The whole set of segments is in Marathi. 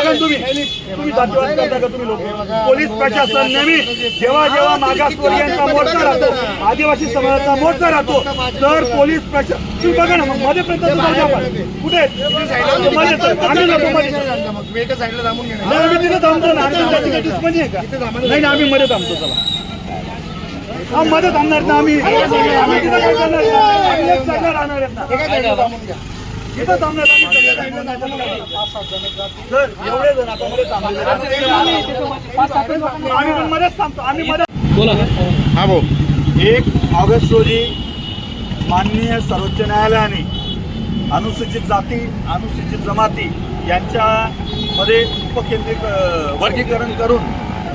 बघा तुम्ही. तुम्ही जातीवाद करता का तुम्ही लोक? पोलीस प्रशासन नेहमी जेव्हा जेव्हा मागासवर्गीयांचा मोर्चा राहतो आदिवासी समाजाचा मोर्चा राहतो तर पोलीस प्रशासन तुम्ही बघा ना मग मध्यपर्यंत तर कुठे? आम्ही तिथे थांबतो ना. आम्ही त्याची काही दुश्मनी आहे का? नाही नाही, आम्ही मध्ये थांबतो चला. हा मध्ये थांबणार ना आम्ही. आम्ही तिथं काय करणार? आम्ही एक साईडला राहणार आहेत ना. एवढे जण आता मध्ये थांबले आम्ही पण मध्येच थांबतो. आम्ही मध्ये हा भाऊ एक ऑगस्ट रोजी माननीय सर्वोच्च न्यायालयाने अनुसूचित जाती अनुसूचित जमाती यांच्यामध्ये उपकेंद्रित वर्गीकरण करून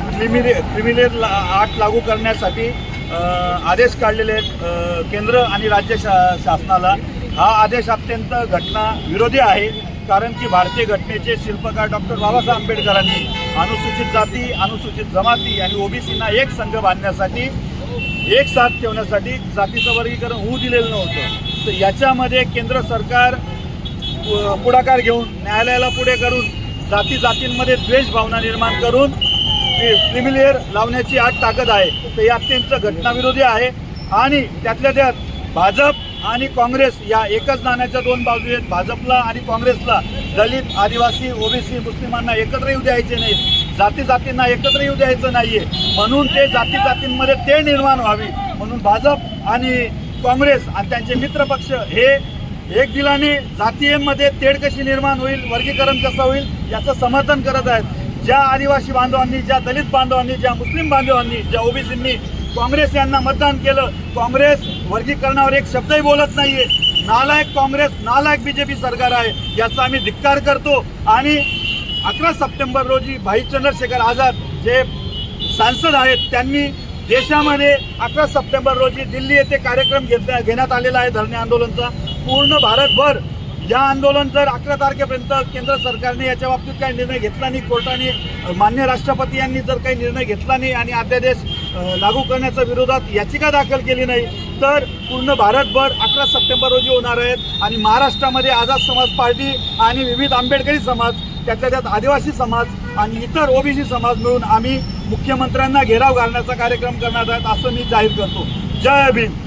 क्रिमिले क्रिमिलेर ला आठ लागू करण्यासाठी आदेश काढलेले आहेत केंद्र आणि राज्य शा शासनाला. हा आदेश अत्यंत घटना विरोधी आहे कारण की भारतीय घटनेचे शिल्पकार डॉक्टर बाबासाहेब आंबेडकरांनी अनुसूचित जाती अनुसूचित जमाती आणि ओबीसीना एक संघ बांधण्यासाठी एक साथ ठेवण्यासाठी जातीचं वर्गीकरण होऊ दिलेलं नव्हतं. तर याच्यामध्ये केंद्र सरकार पु- पुढाकार घेऊन न्यायालयाला पुढे करून जाती जातींमध्ये द्वेष भावना निर्माण करून क्रिमिलेअर लावण्याची आठ ताकद आहे. तर ही अत्यंत घटनाविरोधी आहे आणि त्यातल्या त्यात भाजप आणि काँग्रेस या एकच नाण्याच्या दोन बाजू आहेत. भाजपला आणि काँग्रेसला दलित आदिवासी ओबीसी मुस्लिमांना एकत्र येऊ द्यायचे नाहीत. जाती जातींना एकत्र येऊ द्यायचं नाहीये. म्हणून ते जाती जातींमध्ये ते निर्माण व्हावी. म्हणून भाजप आणि काँग्रेस आणि त्यांचे मित्रपक्ष हे एक दिलाने जातीयांमध्ये तेढ कशी निर्माण होईल वर्गीकरण कसं होईल याचं समर्थन करत आहेत. ज्या आदिवासी बांधवांनी ज्या दलित बांधवांनी ज्या मुस्लिम बांधवांनी ज्या ओबीसींनी काँग्रेस यांना मतदान केलं. काँग्रेस वर्गीकरणावर एक शब्दही बोलत नाहीये. नालायक काँग्रेस नालायक बीजेपी सरकार आहे याचा आम्ही धिक्कार करतो. आणि अकरा सप्टेंबर रोजी भाई चंद्रशेखर आझाद जे सांसद आहेत त्यांनी देशामध्ये अकरा सप्टेंबर रोजी दिल्ली येथे कार्यक्रम घेतला घेण्यात आलेला आहे धरणे आंदोलनचा. पूर्ण भारतभर या आंदोलन जर अकरा तारखेपर्यंत केंद्र सरकारने याच्या बाबतीत काही निर्णय घेतला नाही कोर्टाने मान्य राष्ट्रपती यांनी जर काही निर्णय घेतला नाही आणि अध्यादेश लागू करण्याच्या विरोधात याचिका दाखल केली नाही तर पूर्ण भारतभर अकरा सप्टेंबर रोजी होणार आहेत आणि महाराष्ट्रामध्ये आझाद समाज पार्टी आणि विविध आंबेडकरी समाज त्यातल्या त्यात आदिवासी समाज आणि इतर ओबीसी समाज मिळून आम्ही मुख्यमंत्र्यांना घेराव घालण्याचा कार्यक्रम करणार आहोत असं मी जाहीर करतो. जय भीम.